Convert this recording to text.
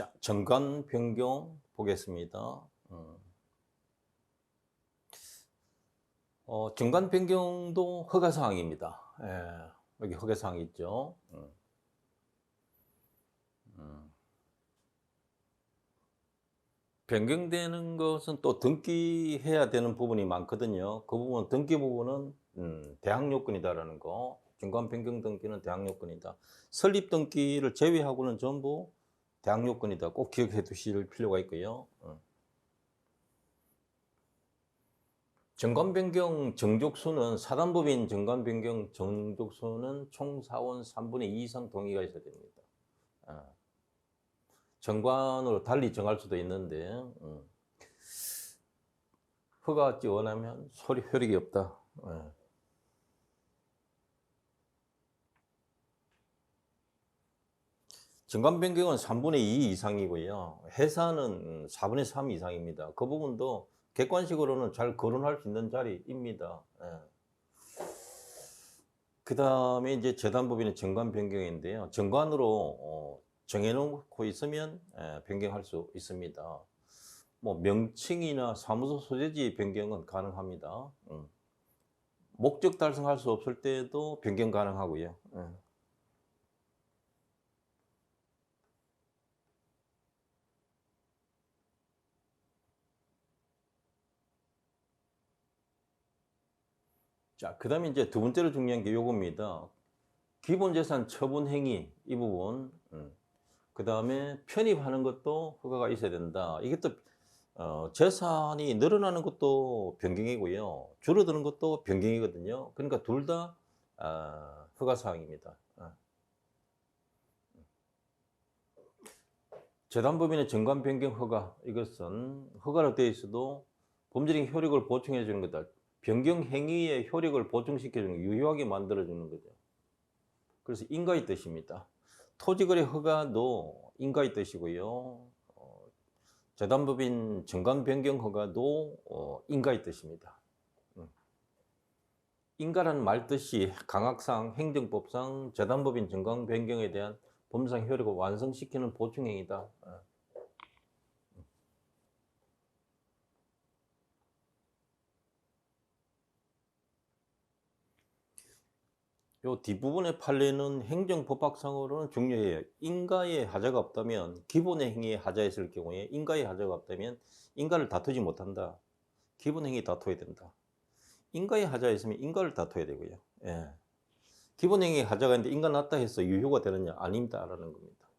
자, 정관 변경 보겠습니다. 음. 어, 정관 변경도 허가 사항입니다. 예, 여기 허가 사항이 있죠. 음. 음. 변경되는 것은 또 등기해야 되는 부분이 많거든요. 그 부분 등기 부분은 음, 대항 요건이다라는 거. 중간 변경 등기는 대항 요건이다. 설립 등기를 제외하고는 전부 대항 요건이다. 꼭 기억해 두실 필요가 있고요. 어. 정관 변경 정족수는 사단법인 정관 변경 정족수는 총 사원 3분의 2 이상 동의가 있어야 됩니다. 어. 정관으로 달리 정할 수도 있는데 음. 허가 지 원하면 소리 효력이 없다. 예. 정관 변경은 3분의 2 이상이고요. 해산은 4분의 3 이상입니다. 그 부분도 객관식으로는 잘 거론할 수 있는 자리입니다. 그 다음에 이제 재단법인의 정관 변경인데요. 정관으로 어, 정해놓고 있으면 예, 변경할 수 있습니다. 뭐 명칭이나 사무소 소재지 변경은 가능합니다. 음. 목적 달성할 수 없을 때도 변경 가능하고요. 예. 자, 그 다음에 이제 두 번째로 중요한 게 요겁니다. 기본재산 처분 행위, 이 부분. 그 다음에 편입하는 것도 허가가 있어야 된다. 이게 또, 어, 재산이 늘어나는 것도 변경이고요. 줄어드는 것도 변경이거든요. 그러니까 둘 다, 아, 허가사항입니다. 아. 재단법인의 정관 변경 허가, 이것은 허가로 되어 있어도 법률적 효력을 보충해 주는 거다. 변경 행위의 효력을 보충시켜주는 유효하게 만들어주는 거죠. 그래서 인가의 뜻입니다. 토지거래 허가도 인가의 뜻이고요. 어, 재단법인 정관 변경 허가도 어, 인가의 뜻입니다. 음. 인가라는 말 뜻이 강학상, 행정법상 재단법인 정관 변경에 대한 법상 효력을 완성시키는 보충행위다. 요 뒷부분의 판례는 행정법학상으로는 중요해요. 인가의 하자가 없다면 기본의 행위에 하자 있을 경우에 인가의 하자가 없다면 인가를 다투지 못한다. 기본 행위 다투어야 된다. 인가의 하자 있으면 인가를 다투어야 되고요. 예. 기본 행위 하자가 있는데 인가 났다 해서 유효가 되느냐? 아닙니다 라는 겁니다.